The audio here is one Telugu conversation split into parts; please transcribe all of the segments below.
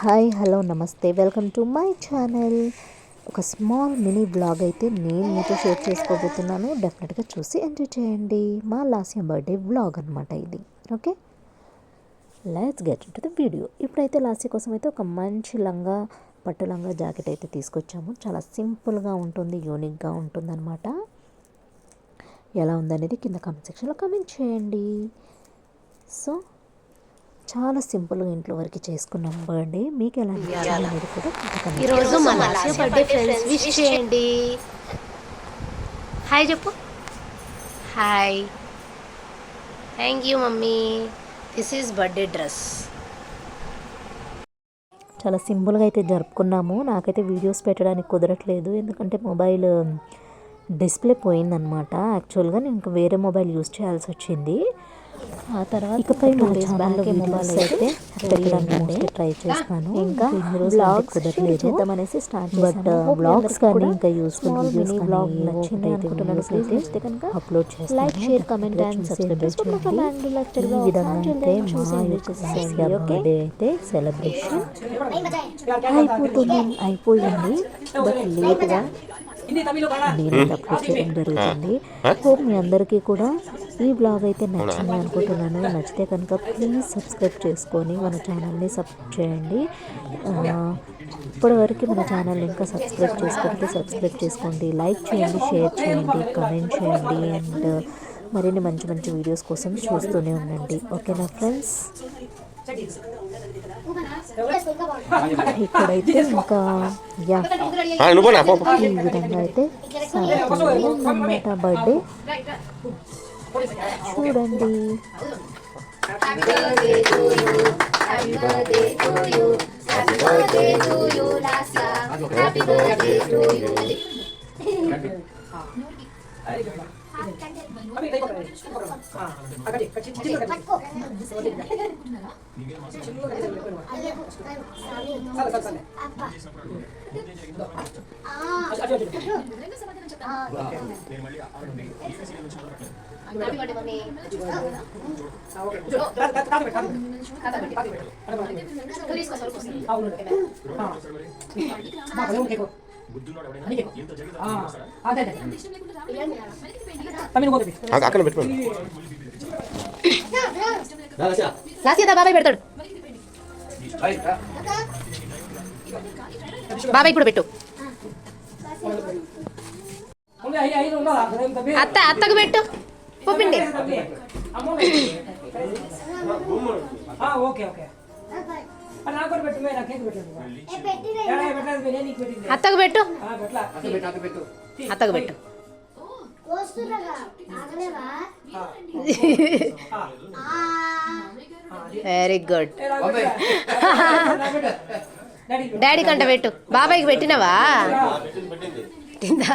హాయ్ హలో నమస్తే. Welcome to my channel. ఒక స్మాల్ మినీ బ్లాగ్ అయితే నేను మీతో షేర్ చేసుకోబోతున్నాను. డెఫినెట్గా చూసి ఎంజాయ్ చేయండి. మా లాస్య బర్త్డే బ్లాగ్ అనమాట ఇది. Okay? Let's get to the video ఇప్పుడైతే లాస్య కోసం అయితే ఒక మంచి లంగా పట్టు లంగా జాకెట్ అయితే తీసుకొచ్చాము. చాలా సింపుల్గా ఉంటుంది యూనిక్గా ఉంటుంది అనమాట ఎలా ఉందనేది కింద కామెంట్ సెక్షన్లో కామెంట్ చేయండి. సో చాలా సింపుల్గా ఇంట్లో వరకు చేసుకున్నాం బర్త్డే. మీకు ఎలా అనేది కూడా ఈరోజు మా లాస్య బర్త్డే ఫ్రెండ్స్ విష్ చేయండి. హాయ్ చెప్పు. Hi thank you mummy. This is birthday dress చాలా సింపుల్గా అయితే జరుపుకున్నాము. నాకైతే వీడియోస్ పెట్టడానికి కుదరట్లేదు. ఎందుకంటే మొబైల్ డిస్ప్లే పోయిందనమాట యాక్చువల్గా నేను ఇంకా వేరే మొబైల్ యూస్ చేయాల్సి వచ్చింది. ఆ తర్వాత ఇకపై నా ఛానల్కి మొబైల్ అయితే పెట్టడానికి ట్రై చేస్తాను. ఇంకా బ్లాగ్స్ కుదరలేదు చేద్దామనేసి స్టార్ట్ బట్ బ్లాగ్స్ కానీ ఇంకా యూస్ఫుల్ మినీ బ్లాగ్ నచ్చింది అనుకుంటున్నాను. ప్లీజ్ నచ్చితే కనుక అప్లోడ్ చేస్తాను. Like share comment and subscribe చేసుకోండి ఈ విధంగా అయితే మా బర్త్డే అయితే సెలబ్రేషన్ అయిపోతుంది అయిపోయింది. బట్ లేట్గా నేను అప్లోడ్ చేయడం జరుగుతుంది. హోప్ మీ అందరికీ కూడా ఈ బ్లాగ్ అయితే నచ్చింది అనుకుంటున్నాను. నచ్చితే కనుక ప్లీజ్ సబ్స్క్రైబ్ చేసుకొని మన ఛానల్ని సపోర్ట్ చేయండి. ఇప్పటివరకు మన ఛానల్ ఇంకా సబ్స్క్రైబ్ చేసుకుంటే సబ్స్క్రైబ్ చేసుకోండి. లైక్ చేయండి షేర్ చేయండి కమెంట్ చేయండి అండ్ మరిన్ని మంచి మంచి వీడియోస్ కోసం చూస్తూనే ఉండండి. ఓకేనా ఫ్రెండ్స్ ఇక్కడైతే ఇంకా యా ఈ విధంగా అయితే అన్నమాట బర్త్డే చూడండి ఆ, అక్కడ పెట్టుకోండి లాస్య బాబాయ్ పెడతాడు బాబాయ్ ఇప్పుడు పెట్టు అత్త అత్తకు పెట్టు. నేనే నీకు పెట్టింది. అత్తకు పెట్టు. అత్తకు పెట్టు వెరీ గుడ్ డాడీ కంట పెట్టు. బాబాయ్కి పెట్టినవా? పెట్టిందా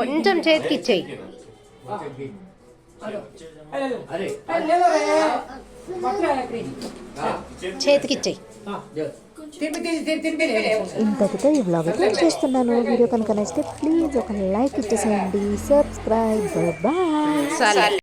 కొంచెం, చేతికి ఇచ్చేయి. చేతికి ఇచ్చేయి. ఇంతటితో ఈ బ్లాగ్ అయితే చేస్తున్నాను? వీడియో కనుక నచ్చితే ప్లీజ్ ఒక లైక్ ఇచ్చేసేయండి. సబ్స్క్రైబ్ బాయ్ సరే.